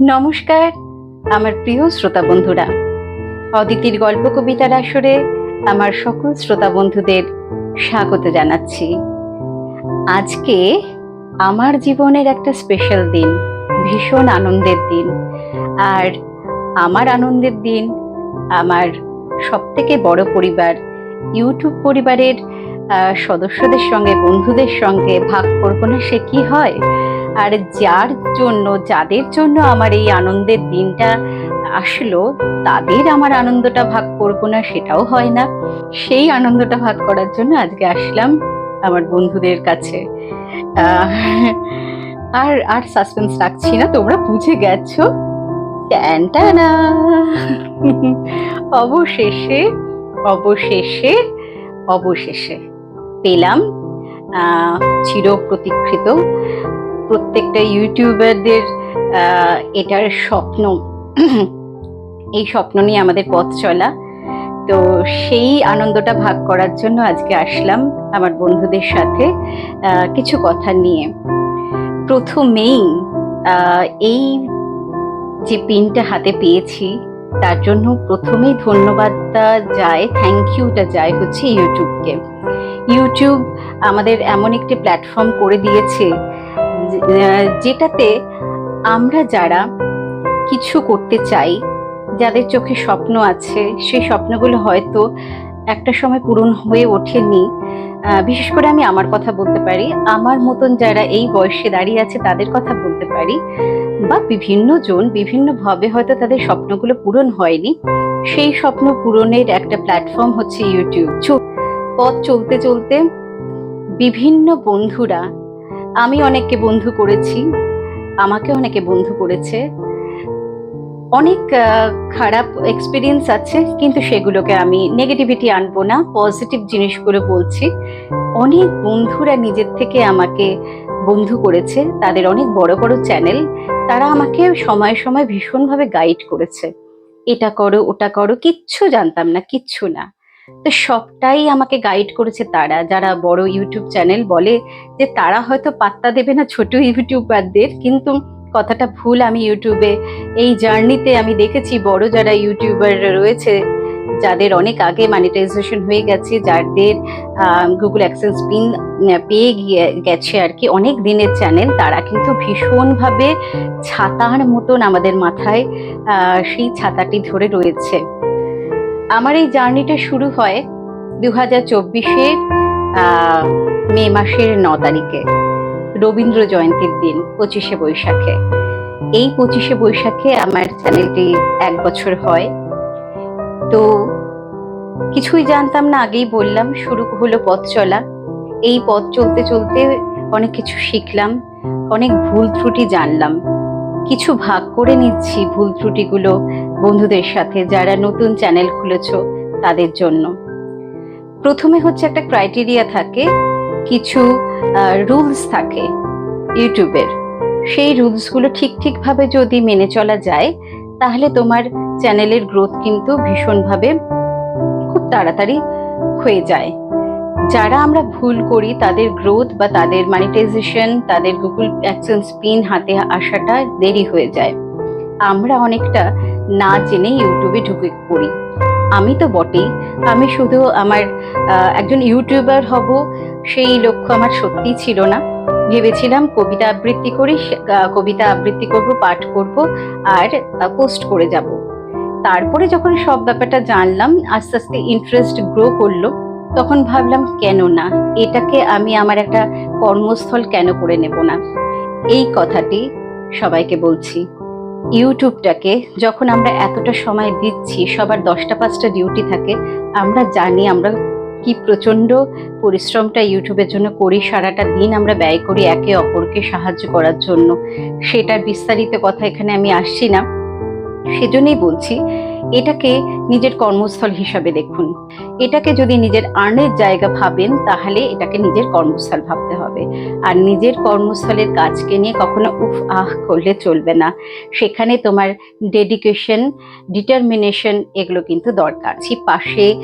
নমস্কার, আমার প্রিয় শ্রোতা বন্ধুরা। অদিতির গল্প কবিতার আসরে আমার সকল শ্রোতা বন্ধুদের স্বাগত জানাচ্ছি। আজকে আমার জীবনের একটা স্পেশাল দিন, ভীষণ আনন্দের দিন। আর আমার আনন্দের দিন আমার সব থেকে বড় পরিবার, ইউটিউব পরিবারের সদস্যদের সঙ্গে, বন্ধুদের সঙ্গে ভাগ করব না সে কি হয়? আর যার জন্য, যাদের জন্য আমার এই আনন্দের দিনটা আসলো, তাদের আমার আনন্দটা ভাগ করব না, সেটাও হয় না। সেই আনন্দটা ভাগ করার জন্য আজকে আসলাম আমার বন্ধুদের কাছে। আর আর সাসপেন্স রাখছি না, তোমরা বুঝে গেছো। অবশেষে অবশেষে অবশেষে পেলাম চির প্রতীক্ষিত প্রত্যেকটা ইউটিউবারদের এটার স্বপ্ন। এই স্বপ্ন নিয়ে আমাদের পথ চলা। তো সেই আনন্দটা ভাগ করার জন্য আজকে আসলাম আমার বন্ধুদের সাথে কিছু কথা নিয়ে। প্রথমেই এই যে পিনটা হাতে পেয়েছি, তার জন্য প্রথমেই ধন্যবাদটা যায় থ্যাংক ইউটা যায় হচ্ছে ইউটিউবকে। ইউটিউব আমাদের এমন একটি প্ল্যাটফর্ম করে দিয়েছে যেটাতে আমরা যারা কিছু করতে চাই, যাদের চোখে স্বপ্ন আছে, সেই স্বপ্নগুলো হয়তো একটা সময় পূরণ হয়ে ওঠেনি। বিশেষ করে আমি আমার কথা বলতে পারি। আমার মতন যারা এই বয়সে দাঁড়িয়ে আছে, তাদের কথা বলতে পারি। বা বিভিন্ন জন বিভিন্নভাবে হয়তো তাদের স্বপ্নগুলো পূরণ হয়নি। সেই স্বপ্ন পূরণের একটা প্ল্যাটফর্ম হচ্ছে ইউটিউব পথ চলতে চলতে বিভিন্ন বন্ধুরা আমি অনেককে বন্ধু করেছি, আমাকে অনেকে বন্ধু করেছে। অনেক খারাপ এক্সপিরিয়েন্স আছে, কিন্তু সেগুলোকে আমি নেগেটিভিটি আনব না পজিটিভ জিনিসগুলো বলছি। অনেক বন্ধুরা নিজের থেকে আমাকে বন্ধু করেছে, তাদের অনেক বড় বড় চ্যানেল তারা আমাকে সময় সময় ভীষণভাবে গাইড করেছে। এটা করো, ওটা করো, কিচ্ছু জানতাম না, কিচ্ছু না। তো সবটাই আমাকে গাইড করেছে তারা। যারা বড় ইউটিউব চ্যানেল বলে যে তারা হয়তো পাত্তা দেবে না ছোট ইউটিউবারদের, কিন্তু কথাটা ভুল আমি ইউটিউবে এই জার্নিতে আমি দেখেছি বড় যারা ইউটিউবার রয়েছে, যাদের অনেক আগে মনিটাইজেশন হয়ে গেছে, যাদের গুগল অ্যাক্সেন্স পিন পেয়ে গিয়ে, গেছে আর কি। অনেক দিনের চ্যানেল তারা কিন্তু ভীষণভাবে ছাতার মতন আমাদের মাথায় সেই ছাতাটি ধরে রয়েছে। আমার এই জার্নিটা শুরু হয় দু হাজার চব্বিশের মে মাসের ন তারিখে, রবীন্দ্র জয়ন্তীর দিন, পঁচিশে বৈশাখে। এই পঁচিশে বৈশাখে আমার চ্যানেলটি এক বছর হয়। তো কিছুই জানতাম না, আগেই বললাম, শুরু হলো পথ চলা। এই পথ চলতে চলতে অনেক কিছু শিখলাম, অনেক ভুল ত্রুটি জানলাম। কিছু ভাগ করে নিচ্ছি ভুল ত্রুটিগুলো বন্ধুদের সাথে যারা নতুন চ্যানেল খুলেছ তাদের জন্য। প্রথমে হচ্ছে একটা ক্রাইটেরিয়া থাকে, কিছু রুলস থাকে ইউটিউবের। সেই রুলসগুলো ঠিক ঠিকভাবে যদি মেনে চলা যায়, তাহলে তোমার চ্যানেলের গ্রোথ কিন্তু ভীষণভাবে খুব তাড়াতাড়ি হয়ে যায়। যারা আমরা ভুল করি, তাদের গ্রোথ বা তাদের মানিটাইজেশন তাদের গুগল অ্যাকসেন্স পিন হাতে আসাটা দেরি হয়ে যায়। আমরা অনেকটা না জেনে ইউটিউবে ঢুকে পড়ি। আমি তো বটেই। আমি শুধু আমার একজন ইউটিউবার হব, সেই লক্ষ্য আমার সত্যিই ছিল না। ভেবেছিলাম কবিতা আবৃত্তি করি কবিতা আবৃত্তি করব, পাঠ করব আর পোস্ট করে যাব। তারপরে যখন সব ব্যাপারটা জানলাম, আস্তে আস্তে ইন্টারেস্ট গ্রো করল। তখন ভাবলাম, কেন না? এটাকে আমি আমার একটা কর্মস্থল কেন করে নেব না? এই কথাটি সবাইকে বলছি। ইউটিউবটাকে যখন আমরা এতটা সময় দিচ্ছি, সবার দশটা পাঁচটা ডিউটি থাকে, আমরা জানি আমরা কি প্রচণ্ড পরিশ্রমটা ইউটিউবের জন্য করি, সারাটা দিন আমরা ব্যয় করি একে অপরকে সাহায্য করার জন্য। সেটার বিস্তারিত কথা এখানে আমি আসছি না। সেজন্যই বলছি এটাকে নিজের কর্মস্থল হিসাবে দেখুন। এটাকে যদি নিজের আর্নের জায়গা ভাবেন, তাহলে এটাকে নিজের কর্মস্থল ভাবতে হবে। আর নিজের কর্মস্থলের কাজকে নিয়ে কখনো উফ আহ করলে চলবে না। সেখানে তোমার ডেডিকেশন ডিটারমিনেশন এগুলো কিন্তু দরকার। পাশে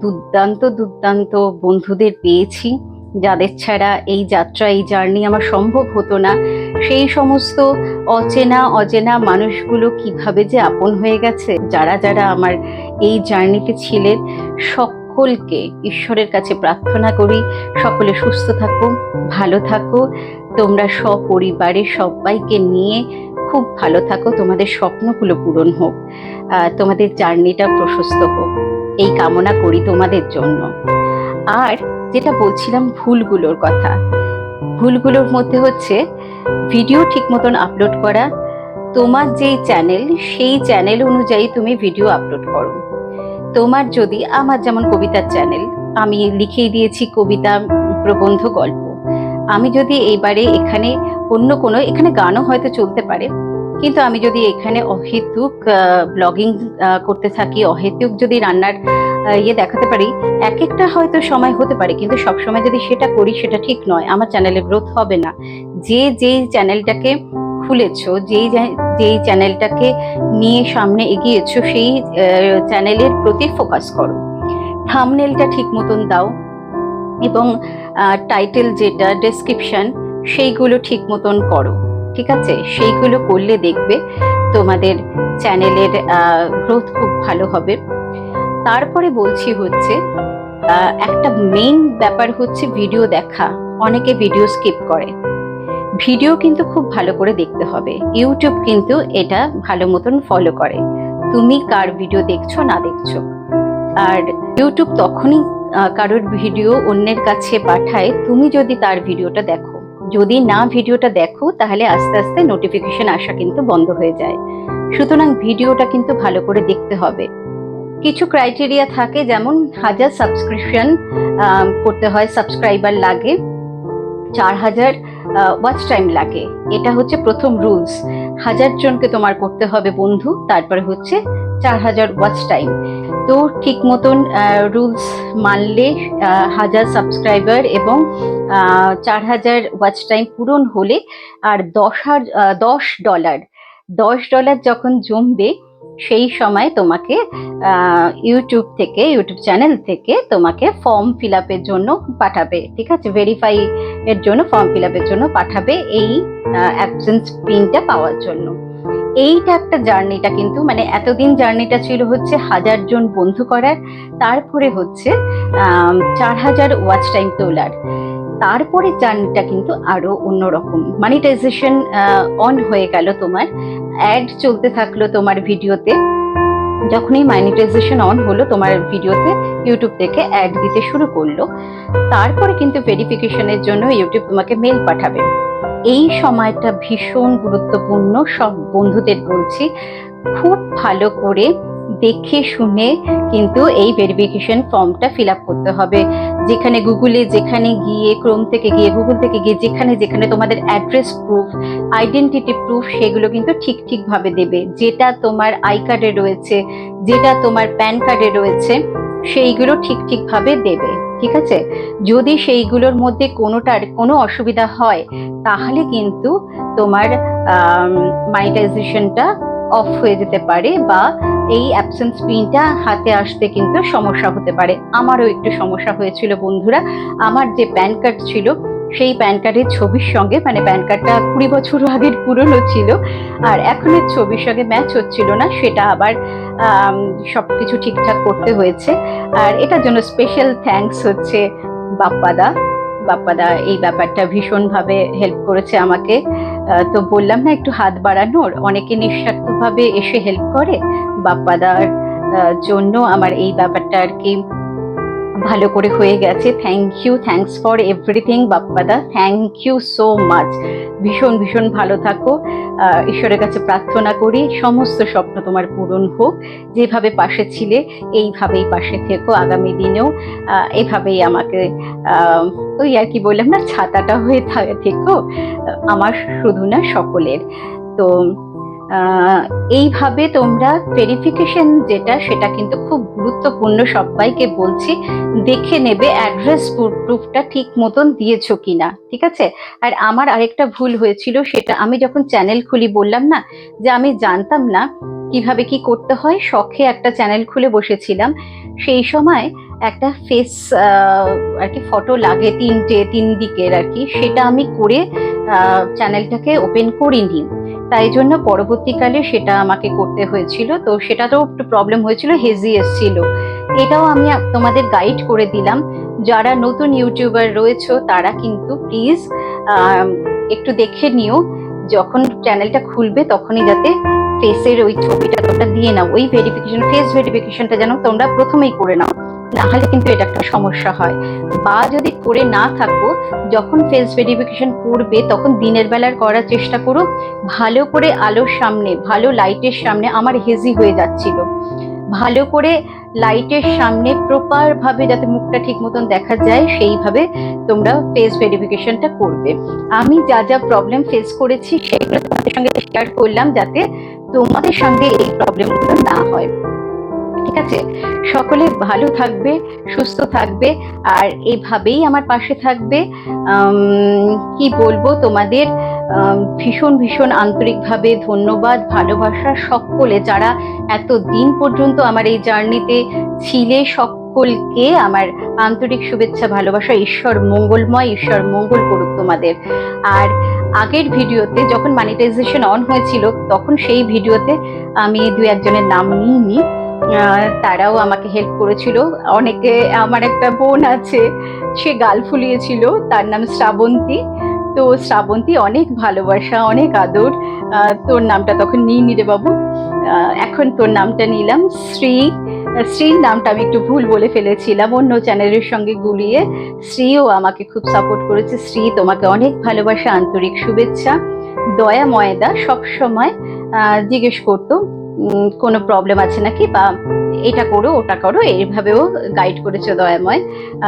দুর্দান্ত দুর্দান্ত বন্ধুদের পেয়েছি। যাদের ছাড়া এই যাত্রা, এই জার্নি আমার সম্ভব হতো না। সেই সমস্ত অচেনা, অজেনা মানুষগুলো কীভাবে যে আপন হয়ে গেছে? যারা যারা আমার এই জার্নিতে ছিলেন, সকলকে ঈশ্বরের কাছে প্রার্থনা করি, সকলে সুস্থ থাকো ভালো থাকো তোমরা সপরিবারে সবাইকে নিয়ে খুব ভালো থাকো। তোমাদের স্বপ্নগুলো পূরণ হোক। তোমাদের জার্নিটা প্রশস্ত হোক। এই কামনা করি তোমাদের জন্য। আর যেটা বলছিলাম ভুলগুলোর কথা, ভুলগুলোর মধ্যে হচ্ছে ভিডিও ঠিক মতন আপলোড করা, তোমার যেই চ্যানেল সেই চ্যানেল অনুযায়ী তুমি ভিডিও আপলোড করো। তোমার যদি আমার যেমন কবিতার চ্যানেল আমি লিখেই দিয়েছি কবিতা, প্রবন্ধ, গল্প। আমি যদি এইবারে এখানে অন্য কোনো, এখানে গানও হয়তো চলতে পারে, কিন্তু আমি যদি এখানে অহেতুক ব্লগিং করতে থাকি, অহেতুক যদি রান্নার ইয়ে দেখাতে পারি। এক একটা হয়তো সময় হতে পারে, কিন্তু সব সময় যদি সেটা করি, সেটা ঠিক নয়। আমার চ্যানেলে গ্রোথ হবে না। যে যেই চ্যানেলটাকে খুলেছো, যেই যেই চ্যানেলটাকে নিয়ে সামনে এগিয়েছো, সেই চ্যানেলের প্রতি ফোকাস করো। থামনেলটা ঠিক মতন দাও এবং টাইটেল যেটা ডেসক্রিপশন সেইগুলো ঠিক মতন করো। ঠিক আছে? সেইগুলো করলে দেখবে তোমাদের চ্যানেলের গ্রোথ খুব ভালো হবে। তারপরে বলছি হচ্ছে একটা মেইন ব্যাপার হচ্ছে ভিডিও দেখা। অনেকে ভিডিও স্কিপ করে। ভিডিও কিন্তু খুব ভালো করে দেখতে হবে। ইউটিউব কিন্তু এটা ভালো মতন ফলো করে। তুমি কার ভিডিও দেখছ, না দেখছ। আর ইউটিউব তখনই কারোর ভিডিও অন্যের কাছে পাঠায়। তুমি যদি তার ভিডিওটা দেখো। যদি না ভিডিওটা দেখো, তাহলে আস্তে আস্তে নোটিফিকেশন আসা কিন্তু বন্ধ হয়ে যায়। সুতরাং ভিডিওটা কিন্তু ভালো করে দেখতে হবে। কিছু ক্রাইটেরিয়া থাকে, যেমন হাজার সাবস্ক্রিপশন করতে হয় সাবস্ক্রাইবার লাগে, চার হাজার ওয়াচ টাইম লাগে। এটা হচ্ছে প্রথম রুলস হাজার জনকে তোমার করতে হবে বন্ধু, তারপরে হচ্ছে চার হাজার ওয়াচ টাইম তো ঠিক মতন রুলস মানলে হাজার সাবস্ক্রাইবার এবং চার হাজার ওয়াচ টাইম পূরণ হলে আর দশ হাজার দশ ডলার দশ ডলার যখন জমবে সেই সময় তোমাকে ইউটিউব থেকে ইউটিউব চ্যানেল থেকে তোমাকে ফর্ম ফিল আপের জন্য পাঠাবে, ঠিক আছে? ভেরিফাই এর জন্য ফর্ম ফিল আপের জন্য পাঠাবে এই অ্যাবসেন্স পিনটা পাওয়ার জন্য। এইটা একটা জার্নিটা কিন্তু মানে এতদিন জার্নিটা ছিল হচ্ছে হাজার জন বন্ধু করার, তারপরে হচ্ছে চার হাজার ওয়াচ টাইম তোলার। তারপরে জার্নিটা কিন্তু আরও অন্যরকম। মনিটাইজেশন অন হয়ে গেল তোমার। অ্যাড চলতে থাকল তোমার ভিডিওতে। যখনই মনিটাইজেশন অন হলো তোমার ভিডিওতে ইউটিউব থেকে অ্যাড দিতে শুরু করল। তারপরে কিন্তু ভেরিফিকেশনের জন্য ইউটিউব তোমাকে মেল পাঠাবে। এই সময়টা ভীষণ গুরুত্বপূর্ণ, সব বন্ধুদের বলছি। খুব ভালো করে দেখে শুনে কিন্তু এই ভেরিফিকেশন ফর্মটা ফিল আপ করতে হবে। যেখানে গুগলে যেখানে গিয়ে ক্রোম থেকে গিয়ে গুগল থেকে গিয়ে যেখানে যেখানে তোমাদের অ্যাড্রেস প্রুফ আইডেন্টিটি প্রুফ সেগুলো কিন্তু ঠিক ঠিকভাবে দেবে। যেটা তোমার আই কার্ডে রয়েছে, যেটা তোমার প্যান কার্ডে রয়েছে, সেইগুলো ঠিক ঠিকভাবে দেবে, ঠিক আছে? যদি সেইগুলোর মধ্যে কোনোটার কোনো অসুবিধা হয়, তাহলে কিন্তু তোমার মানিটাইজেশনটা অফ হয়ে যেতে পারে বা এই অ্যাবসেন্স পিনটা হাতে আসতে কিন্তু সমস্যা হতে পারে। আমারও একটু সমস্যা হয়েছিল বন্ধুরা। আমার যে প্যান কার্ড ছিল, সেই প্যান কার্ডের ছবির সঙ্গে মানে প্যান কার্ডটা কুড়ি বছর আগের পুরনো ছিল, আর এখনের ছবির সঙ্গে ম্যাচ হচ্ছিল না, সেটা আবার সব কিছু ঠিকঠাক করতে হয়েছে। আর এটার জন্য স্পেশাল থ্যাঙ্কস হচ্ছে বাপ্পাদা। বাপ্পাদা এই ব্যাপারটা ভীষণভাবে হেল্প করেছে আমাকে। তো বললাম না, একটু হাত বাড়ানোর। অনেকে নিঃস্বার্থভাবে এসে হেল্প করে। বাপ্পাদার জন্য আমার এই ব্যাপারটা আর কি ভালো করে হয়ে গেছে। Thank you thanks for everything বাপ্পাদা। Thank you so much ভীষণ ভীষণ ভালো থাকো। ঈশ্বরের কাছে প্রার্থনা করি, সমস্ত স্বপ্ন তোমার পূরণ হোক। যেভাবে পাশে ছিলে, এইভাবেই পাশে থেকো আগামী দিনেও। এভাবেই আমাকে ওই আর কি বললাম না, ছাতাটা হয়ে থেকো। আমার শুধু না, সকলের। তো এইভাবে তোমরা ভেরিফিকেশন যেটা, সেটা কিন্তু খুব গুরুত্বপূর্ণ সবাইকে বলছি, দেখে নেবে অ্যাড্রেস প্রুফটা ঠিক মতন দিয়েছ কিনা, ঠিক আছে? আর আমার আরেকটা ভুল হয়েছিল, সেটা আমি যখন চ্যানেল খুলি বললাম না, যে আমি জানতাম না কীভাবে কি করতে হয়, শখে একটা চ্যানেল খুলে বসেছিলাম, সেই সময় একটা ফেস আর কি ফটো লাগে তিনটে, তিন দিকের আর কি, সেটা আমি করে চ্যানেলটাকে ওপেন করিনি। তাই জন্য পরবর্তীকালে সেটা আমাকে করতে হয়েছিল। তো সেটাতেও একটু প্রবলেম হয়েছিল হেজি এসছিল। এটাও আমি তোমাদের গাইড করে দিলাম। যারা নতুন ইউটিউবার রয়েছে, তারা কিন্তু প্লিজ একটু দেখে নিও। যখন চ্যানেলটা খুলবে, তখনই যাতে ফেসের ওই ছবিটা তোমরা দিয়ে নাও। ওই ভেরিফিকেশন ফেস ভেরিফিকেশনটা যেন তোমরা প্রথমেই করে নাও। নাহলে কিন্তু এটা একটা সমস্যা হয়। বা যদি করে না থাকো, যখন ফেস ভেরিফিকেশন করবে, তখন দিনের বেলার করার চেষ্টা করো, ভালো করে আলোর সামনে, ভালো লাইটের সামনে আমার হেজি হয়ে যাচ্ছিল। ভালো করে লাইটের সামনে প্রপার ভাবে যাতে মুখটা ঠিক মতন দেখা যায়, সেইভাবে তোমরা ফেস ভেরিফিকেশনটা করবে। আমি যা যা প্রবলেম ফেস করেছি, সেগুলো তোমাদের সঙ্গে শেয়ার করলাম যাতে তোমাদের সঙ্গে এই প্রবলেমগুলো না হয়। আছে সকলে ভালো থাকবে, সুস্থ থাকবে, আর এভাবেই আমার পাশে থাকবে। কি বলব তোমাদের? ভীষণ ভীষণ আন্তরিকভাবে ধন্যবাদ, ভালোবাসা সকলে যারা এত দিন পর্যন্ত আমার এই জার্নিতে ছিলে, সকলকে আমার আন্তরিক শুভেচ্ছা, ভালোবাসা, ঈশ্বর মঙ্গলময়, ঈশ্বর মঙ্গল করুক তোমাদের। আর আগের ভিডিওতে যখন মনিটাইজেশন অন হয়েছিল, তখন সেই ভিডিওতে আমি দু একজনের নাম নিইনি। তারাও আমাকে হেল্প করেছিল। অনেকে, আমার একটা বোন আছে, সে গাল ফুলিয়েছিল, তার নাম শ্রাবন্তী। তো শ্রাবন্তী অনেক ভালোবাসা, অনেক আদর। তোর নামটা তখন নিই নি রে বাবু এখন তোর নামটা নিলাম শ্রী। শ্রীর নামটা আমি একটু ভুল বলে ফেলেছিলাম, অন্য চ্যানেলের সঙ্গে গুলিয়ে। শ্রীও আমাকে খুব সাপোর্ট করেছে। শ্রী তোমাকে অনেক ভালোবাসা, আন্তরিক শুভেচ্ছা। দয়া, ময়দা সবসময় জিজ্ঞেস করতো। কোনো প্রবলেম আছে নাকি? বা এটা করো, ওটা করো, এইভাবেও গাইড করেছে দয়াময়।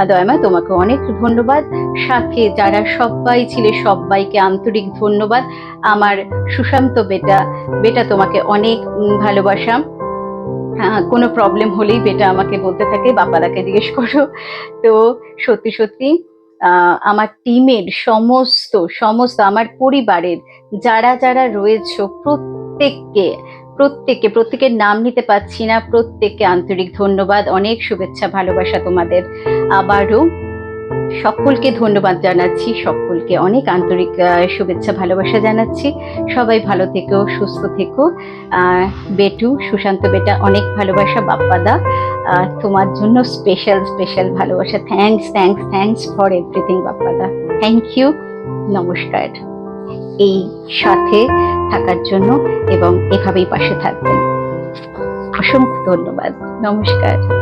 দয়াময়, তোমাকে অনেক ধন্যবাদ। সাথে যারা সবাই ছিলে, সবাইকে আন্তরিক ধন্যবাদ। আমার সুশান্ত বেটা বেটা তোমাকে অনেক ভালোবাসা। কোনো প্রবলেম হলেই বেটা আমাকে বলতে থাকে বাপাদাকে জিজ্ঞেস করো। তো সত্যি সত্যি আমার টিমের সমস্ত সমস্ত আমার পরিবারের যারা যারা রয়েছে, প্রত্যেককে প্রত্যেককে, প্রত্যেকের নাম নিতে পারছি না। প্রত্যেককে আন্তরিক ধন্যবাদ। অনেক শুভেচ্ছা, ভালোবাসা তোমাদের। আবারও সকলকে ধন্যবাদ জানাচ্ছি। সকলকে অনেক আন্তরিক শুভেচ্ছা, ভালোবাসা জানাচ্ছি। সবাই ভালো থেকো, সুস্থ থেকো। বেটু, সুশান্ত বেটা, অনেক ভালোবাসা, বাপ্পাদা। তোমার জন্য স্পেশাল স্পেশাল ভালোবাসা। Thanks thanks thanks for everything বাপ্পাদা। Thank you নমস্কার। এই সাথে থাকার জন্য এবং এভাবেই পাশে থাকবেন। অসংখ্য ধন্যবাদ। নমস্কার।